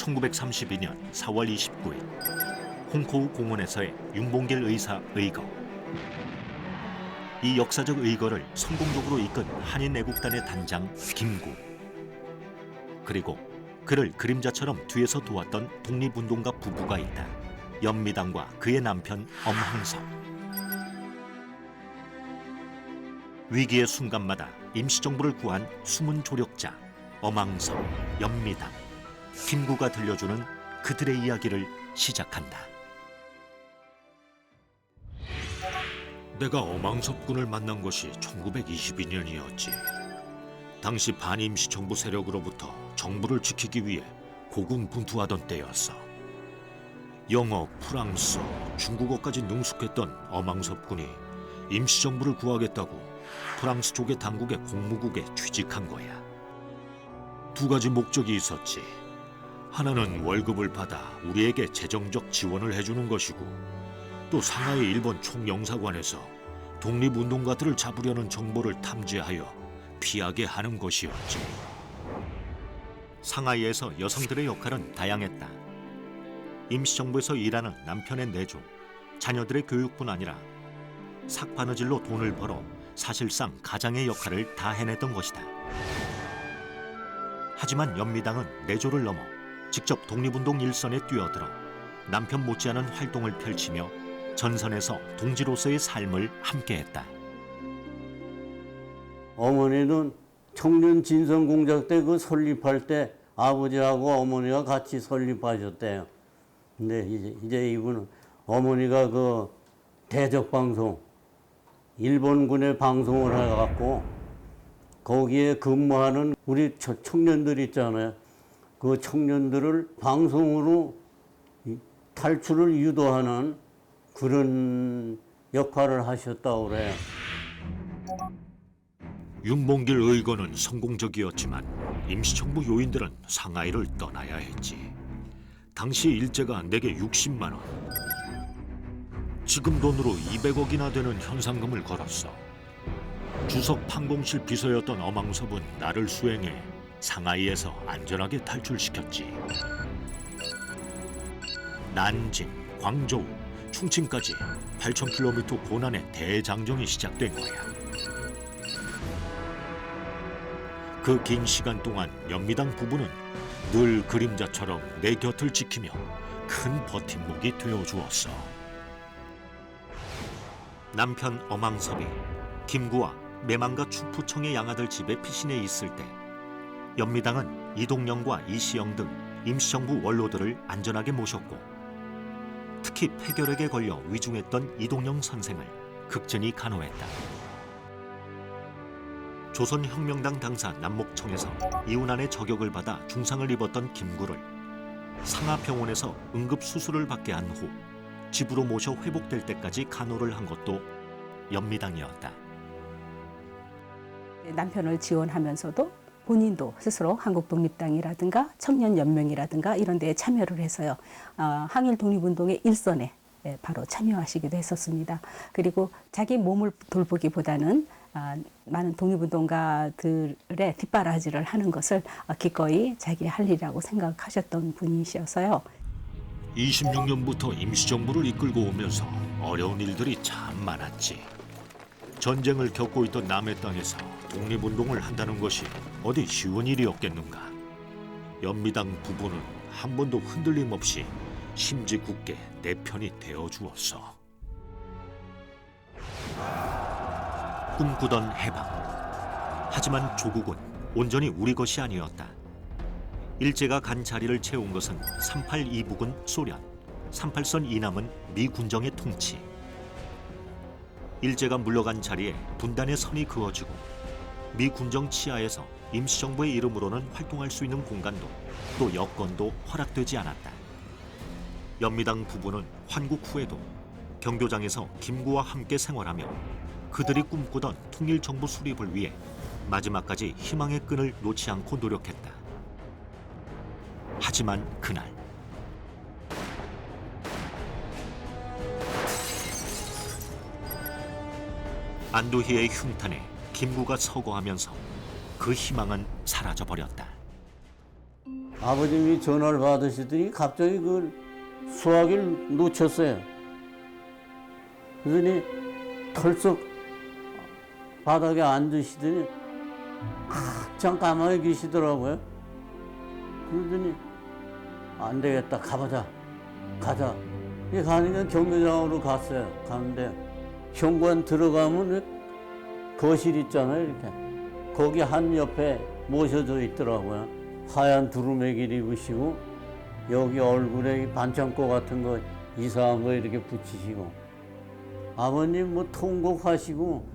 1932년 4월 29일 홍코우 공원에서의 윤봉길 의사 의거. 이 역사적 의거를 성공적으로 이끈 한인 애국단의 단장 김구. 그리고 그를 그림자처럼 뒤에서 도왔던 독립운동가 부부가 있다. 연미당과 그의 남편 엄항섭. 위기의 순간마다 임시정부를 구한 숨은 조력자 엄항섭 연미당 김구가 들려주는 그들의 이야기를 시작한다. 내가 어망섭군을 만난 것이 1922년이었지. 당시 반임시 정부 세력으로부터 정부를 지키기 위해 고군분투하던 때였어. 영어, 프랑스, 중국어까지 능숙했던 어망섭군이 임시정부를 구하겠다고 프랑스 쪽의 당국의 공무국에 취직한 거야. 두 가지 목적이 있었지. 하나는 월급을 받아 우리에게 재정적 지원을 해주는 것이고 또 상하이 일본 총영사관에서 독립운동가들을 잡으려는 정보를 탐지하여 피하게 하는 것이었지. 상하이에서 여성들의 역할은 다양했다. 임시정부에서 일하는 남편의 내조, 자녀들의 교육뿐 아니라 삭바느질로 돈을 벌어 사실상 가장의 역할을 다 해냈던 것이다. 하지만 연미당은 내조를 넘어 직접 독립운동 일선에 뛰어들어 남편 못지않은 활동을 펼치며 전선에서 동지로서의 삶을 함께했다. 어머니는 청년 진성 공작 때 그 설립할 때 아버지하고 어머니가 같이 설립하셨대요. 근데 이제, 이제 이분은 어머니가 그 대적 방송 일본군의 방송을 해갖고 거기에 근무하는 우리 저 청년들 있잖아요. 그 청년들을 방송으로 이 탈출을 유도하는 그런 역할을 하셨다고 그래요. 윤봉길 의거는 성공적이었지만 임시정부 요인들은 상하이를 떠나야 했지. 당시 일제가 내게 60만 원. 지금 돈으로 200억이나 되는 현상금을 걸었어. 주석 판공실 비서였던 어망섭은 나를 수행해 상하이에서 안전하게 탈출시켰지. 난징, 광저우, 충칭까지 8,000km 고난의 대장정이 시작된 거야. 그 긴 시간 동안 연미당 부부는 늘 그림자처럼 내 곁을 지키며 큰 버팀목이 되어 주었어. 남편 어망섭이 김구와 매만가 축포청의 양아들 집에 피신해 있을 때 연미당은 이동영과 이시영 등 임시정부 원로들을 안전하게 모셨고 특히 폐결핵에 걸려 위중했던 이동영 선생을 극진히 간호했다. 조선혁명당 당사 남목청에서 이운안의 저격을 받아 중상을 입었던 김구를 상하병원에서 응급 수술을 받게 한 후 집으로 모셔 회복될 때까지 간호를 한 것도 연미당이었다. 남편을 지원하면서도 본인도 스스로 한국 독립당이라든가 청년 연맹이라든가 이런 데에 참여를 해서요. 어, 항일 독립운동의 일선에 예, 바로 참여하시기도 했었습니다. 그리고 자기 몸을 돌보기보다는 아, 많은 독립운동가들의 뒷바라지를 하는 것을 어, 기꺼이 자기 할 일이라고 생각하셨던 분이셔서요. 26년부터 임시정부를 이끌고 오면서 어려운 일들이 참 많았지. 전쟁을 겪고 있던 남의 땅에서 독립운동을 한다는 것이 어디 쉬운 일이었겠는가. 연미당 부부는 한 번도 흔들림 없이 심지 굳게 내 편이 되어 주었어. 꿈꾸던 해방. 하지만 조국은 온전히 우리 것이 아니었다. 일제가 간 자리를 채운 것은 38 이북은 소련, 38선 이남은 미 군정의 통치. 일제가 물러간 자리에 분단의 선이 그어지고 미 군정 치하에서 임시정부의 이름으로는 활동할 수 있는 공간도 또 여건도 허락되지 않았다. 연미당 부부는 환국 후에도 경교장에서 김구와 함께 생활하며 그들이 꿈꾸던 통일정부 수립을 위해 마지막까지 희망의 끈을 놓지 않고 노력했다. 하지만 그날 안도희의 흉탄에 김구가 서거하면서 그 희망은 사라져 버렸다. 아버님이 전화를 받으시더니 갑자기 그 수화기를 놓쳤어요. 그러더니 털썩 바닥에 앉으시더니 한참 가만히 계시더라고요. 그러더니 안 되겠다 가보자 가자. 이 가니까 경매장으로 갔어요. 가는데 현관 들어가면 거실 있잖아요 이렇게 거기 한 옆에 모셔져 있더라고요. 하얀 두루매기를 입으시고 여기 얼굴에 이 반창고 같은 거 이상한 거 이렇게 붙이시고 아버님 뭐 통곡하시고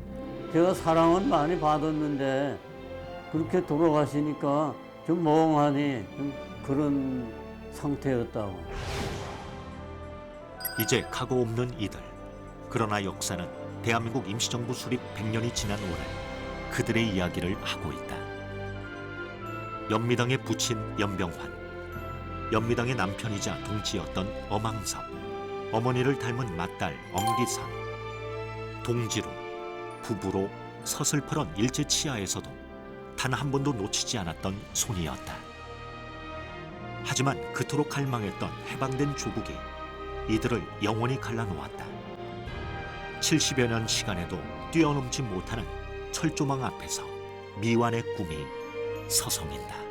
제가 사랑은 많이 받았는데 그렇게 돌아가시니까 좀 멍하니 좀 그런 상태였다고. 이제 각오 없는 이들. 그러나 역사는 대한민국 임시정부 수립 100년이 지난 오늘 그들의 이야기를 하고 있다. 연미당의 부친 연병환, 연미당의 남편이자 동지였던 어망섭, 어머니를 닮은 맏딸 엄기선, 동지로 부부로 서슬퍼런 일제 치하에서도 단 한 번도 놓치지 않았던 손이었다. 하지만 그토록 갈망했던 해방된 조국이 이들을 영원히 갈라놓았다. 70여 년 시간에도 뛰어넘지 못하는 철조망 앞에서 미완의 꿈이 서성인다.